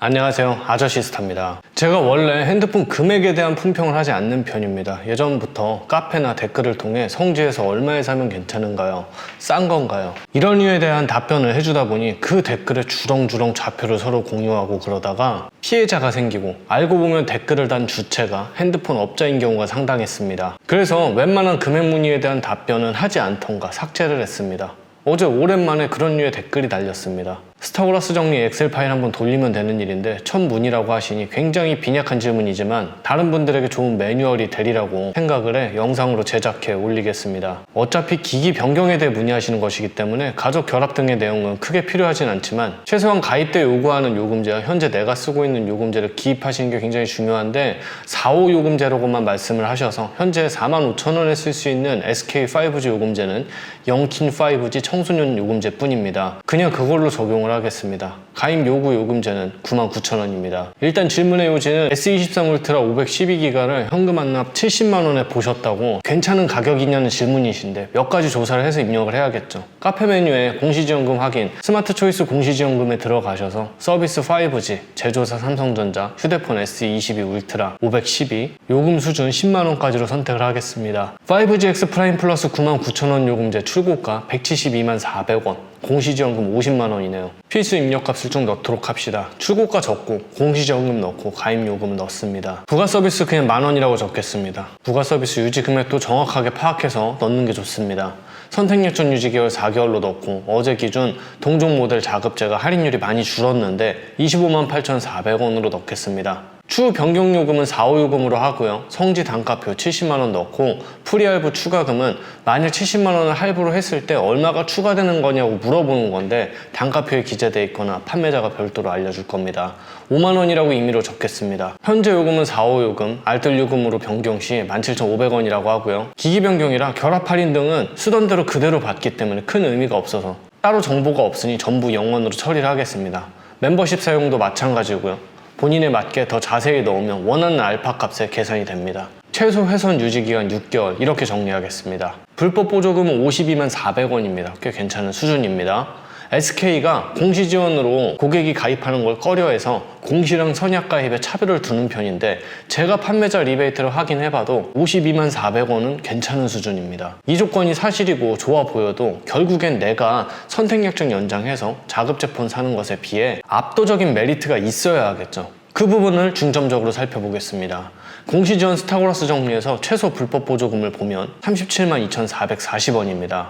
안녕하세요 아저씨스타입니다 제가 원래 핸드폰 금액에 대한 품평을 하지 않는 편입니다 예전부터 카페나 댓글을 통해 성지에서 얼마에 사면 괜찮은가요? 싼 건가요? 이런 이유에 대한 답변을 해주다 보니 그 댓글에 주렁주렁 좌표를 서로 공유하고 그러다가 피해자가 생기고 알고 보면 댓글을 단 주체가 핸드폰 업자인 경우가 상당했습니다 그래서 웬만한 금액 문의에 대한 답변은 하지 않던가 삭제를 했습니다 어제 오랜만에 그런 류의 댓글이 달렸습니다. 스타워라스 정리 엑셀 파일 한번 돌리면 되는 일인데 첫 문의라고 하시니 굉장히 빈약한 질문이지만 다른 분들에게 좋은 매뉴얼이 되리라고 생각을 해 영상으로 제작해 올리겠습니다. 어차피 기기 변경에 대해 문의하시는 것이기 때문에 가족 결합 등의 내용은 크게 필요하진 않지만 최소한 가입 때 요구하는 요금제와 현재 내가 쓰고 있는 요금제를 기입하시는 게 굉장히 중요한데 4호 요금제라고만 말씀을 하셔서 현재 4만 5천 원에 쓸 수 있는 SK5G 요금제는 영킨 5G 청소년 요금제 뿐입니다. 그냥 그걸로 적용을 하겠습니다. 가입 요구 요금제는 9만 9천 원입니다. 일단 질문의 요지는 S23 울트라 512기가를 현금 한납 70만 원에 보셨다고 괜찮은 가격이냐는 질문이신데 몇 가지 조사를 해서 입력을 해야겠죠. 카페 메뉴에 공시지원금 확인, 스마트 초이스 공시지원금에 들어가셔서 서비스 5G, 제조사 삼성전자, 휴대폰 S22 울트라 512, 요금 수준 10만 원까지로 선택을 하겠습니다. 5GX 프라임 플러스 9만 9천 원 요금제 출고가 172만 400원, 공시지원금 50만 원이네요. 필수 입력값을 좀 넣도록 합시다. 출고가 적고 공시지원금 넣고 가입 요금은 넣습니다. 부가 서비스 그냥 만 원이라고 적겠습니다. 부가 서비스 유지 금액도 정확하게 파악해서 넣는 게 좋습니다. 선택 약정 유지 개월 4개월로 넣고 어제 기준 동종 모델 자급제가 할인율이 많이 줄었는데 25만 8,400원으로 넣겠습니다. 추후 변경 요금은 4호 요금으로 하고요. 성지 단가표 70만 원 넣고 프리 할부 추가금은 만일 70만 원을 할부로 했을 때 얼마가 추가되는 거냐고 물어보는 건데 단가표에 기재돼 있거나 판매자가 별도로 알려줄 겁니다. 5만 원이라고 임의로 적겠습니다. 현재 요금은 4호 요금, 알뜰 요금으로 변경 시 17,500원이라고 하고요. 기기 변경이라 결합 할인 등은 쓰던 대로 그대로 받기 때문에 큰 의미가 없어서 따로 정보가 없으니 전부 영원으로 처리를 하겠습니다. 멤버십 사용도 마찬가지고요. 본인에 맞게 더 자세히 넣으면 원하는 알파 값에 계산이 됩니다. 최소 회선 유지 기간 6개월 이렇게 정리하겠습니다. 불법 보조금은 52만 400원입니다. 꽤 괜찮은 수준입니다. SK가 공시 지원으로 고객이 가입하는 걸 꺼려해서 공시랑 선약 가입에 차별을 두는 편인데 제가 판매자 리베이트를 확인해봐도 52만 400원은 괜찮은 수준입니다. 이 조건이 사실이고 좋아 보여도 결국엔 내가 선택 약정 연장해서 자급제 폰 사는 것에 비해 압도적인 메리트가 있어야 하겠죠. 그 부분을 중점적으로 살펴보겠습니다. 공시지원 스타고라스 정리에서 최소 불법 보조금을 보면 37만 2,440원입니다.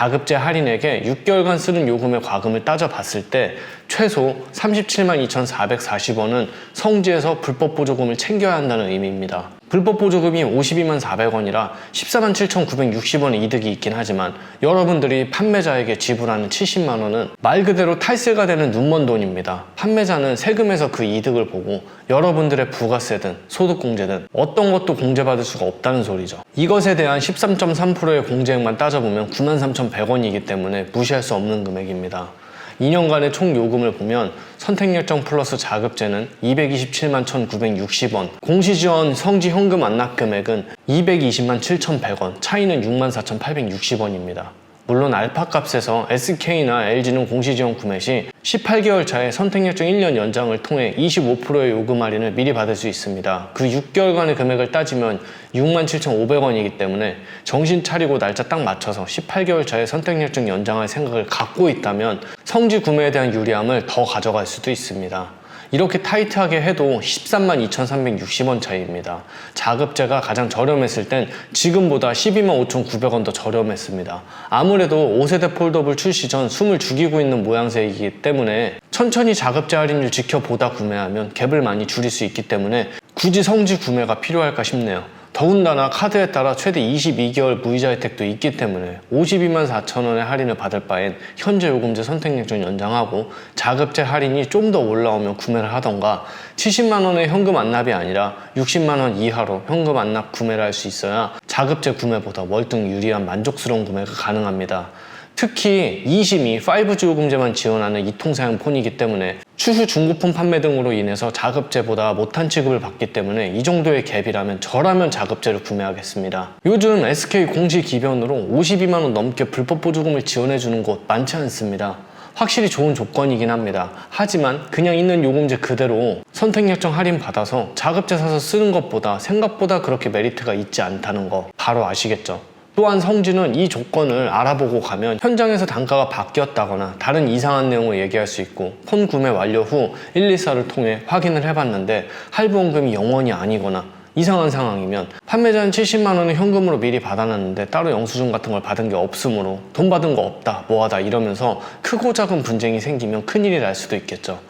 자급제 할인액에 6개월간 쓰는 요금의 과금을 따져봤을 때 최소 37만 2,440원은 성지에서 불법 보조금을 챙겨야 한다는 의미입니다. 불법 보조금이 52만 400원이라 14만 7,960원의 이득이 있긴 하지만 여러분들이 판매자에게 지불하는 70만 원은 말 그대로 탈세가 되는 눈먼 돈입니다. 판매자는 세금에서 그 이득을 보고 여러분들의 부가세든 소득공제든 어떤 것도 공제받을 수가 없다는 소리죠. 이것에 대한 13.3%의 공제액만 따져보면 93,100원이기 때문에 무시할 수 없는 금액입니다. 2년간의 총 요금을 보면 선택 열정 플러스 자급제는 227만 1,960원, 공시 지원 성지 현금 완납 금액은 220만 7,100원, 차이는 6만 4,860원입니다. 물론 알파 값에서 SK나 LG는 공시지원 구매 시 18개월 차에 선택약정 1년 연장을 통해 25%의 요금 할인을 미리 받을 수 있습니다. 그 6개월간의 금액을 따지면 67,500원이기 때문에 정신 차리고 날짜 딱 맞춰서 18개월 차에 선택약정 연장할 생각을 갖고 있다면 성지 구매에 대한 유리함을 더 가져갈 수도 있습니다. 이렇게 타이트하게 해도 13만 2,360원 차이입니다. 자급제가 가장 저렴했을 땐 지금보다 12만 5,900원 더 저렴했습니다. 아무래도 5세대 폴더블 출시 전 숨을 죽이고 있는 모양새이기 때문에 천천히 자급제 할인율 지켜보다 구매하면 갭을 많이 줄일 수 있기 때문에 굳이 성지 구매가 필요할까 싶네요. 더군다나 카드에 따라 최대 22개월 무이자 혜택도 있기 때문에 52만 4천 원의 할인을 받을 바엔 현재 요금제 선택액정 연장하고 자급제 할인이 좀 더 올라오면 구매를 하던가 70만 원의 현금 완납이 아니라 60만 원 이하로 현금 완납 구매를 할 수 있어야 자급제 구매보다 월등 유리한 만족스러운 구매가 가능합니다. 특히 2심이 5G 요금제만 지원하는 이통사용 폰이기 때문에 추후 중고폰 판매 등으로 인해서 자급제보다 못한 취급을 받기 때문에 이 정도의 갭이라면 저라면 자급제를 구매하겠습니다. 요즘 SK 공시 기변으로 52만원 넘게 불법 보조금을 지원해주는 곳 많지 않습니다. 확실히 좋은 조건이긴 합니다. 하지만 그냥 있는 요금제 그대로 선택약정 할인 받아서 자급제 사서 쓰는 것보다 생각보다 그렇게 메리트가 있지 않다는 거 바로 아시겠죠? 또한 성지는 이 조건을 알아보고 가면 현장에서 단가가 바뀌었다거나 다른 이상한 내용을 얘기할 수 있고 폰 구매 완료 후 124를 통해 확인을 해봤는데 할부원금이 영원이 아니거나 이상한 상황이면 판매자는 70만 원을 현금으로 미리 받아놨는데 따로 영수증 같은 걸 받은 게 없으므로 돈 받은 거 없다 뭐하다 이러면서 크고 작은 분쟁이 생기면 큰일이 날 수도 있겠죠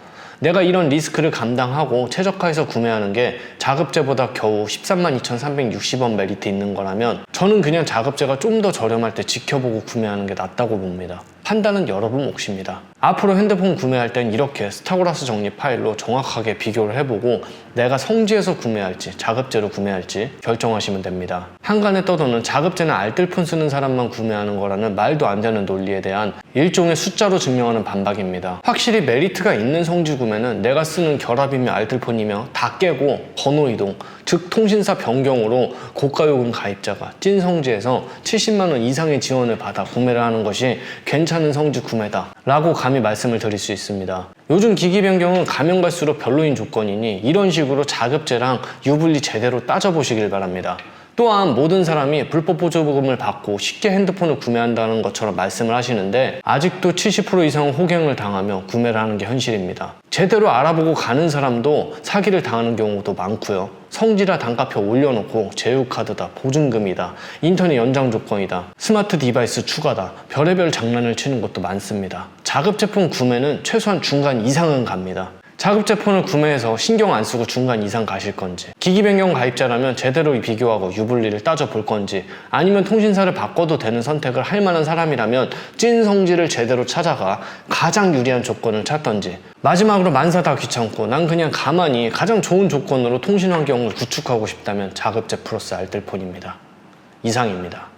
내가 이런 리스크를 감당하고 최저가에서 구매하는 게 자급제보다 겨우 13만 2,360원 메리트 있는 거라면 저는 그냥 자급제가 좀 더 저렴할 때 지켜보고 구매하는 게 낫다고 봅니다. 판단은 여러분 몫입니다. 앞으로 핸드폰 구매할 땐 이렇게 스타그라스 정리 파일로 정확하게 비교를 해보고 내가 성지에서 구매할지 자급제로 구매할지 결정하시면 됩니다. 한간에 떠도는 자급제는 알뜰폰 쓰는 사람만 구매하는 거라는 말도 안 되는 논리에 대한 일종의 숫자로 증명하는 반박입니다. 확실히 메리트가 있는 성지 구매는 내가 쓰는 결합이며 알뜰폰이며 다 깨고 번호 이동, 즉 통신사 변경으로 고가 요금 가입자가 찐 성지에서 70만 원 이상의 지원을 받아 구매를 하는 것이 괜찮은 성지 구매다 라고 감히 말씀을 드릴 수 있습니다. 요즘 기기 변경은 가면 갈수록 별로인 조건이니 이런 식으로 자급제랑 유불리 제대로 따져보시길 바랍니다. 또한 모든 사람이 불법 보조금을 받고 쉽게 핸드폰을 구매한다는 것처럼 말씀을 하시는데 아직도 70% 이상 호갱을 당하며 구매를 하는 게 현실입니다. 제대로 알아보고 가는 사람도 사기를 당하는 경우도 많고요. 성지라 단가표 올려놓고 제휴카드다, 보증금이다, 인터넷 연장 조건이다, 스마트 디바이스 추가다, 별의별 장난을 치는 것도 많습니다. 자급 제품 구매는 최소한 중간 이상은 갑니다. 자급제 폰을 구매해서 신경 안 쓰고 중간 이상 가실 건지 기기 변경 가입자라면 제대로 비교하고 유불리를 따져볼 건지 아니면 통신사를 바꿔도 되는 선택을 할 만한 사람이라면 찐 성지를 제대로 찾아가 가장 유리한 조건을 찾던지 마지막으로 만사 다 귀찮고 난 그냥 가만히 가장 좋은 조건으로 통신 환경을 구축하고 싶다면 자급제 플러스 알뜰폰입니다. 이상입니다.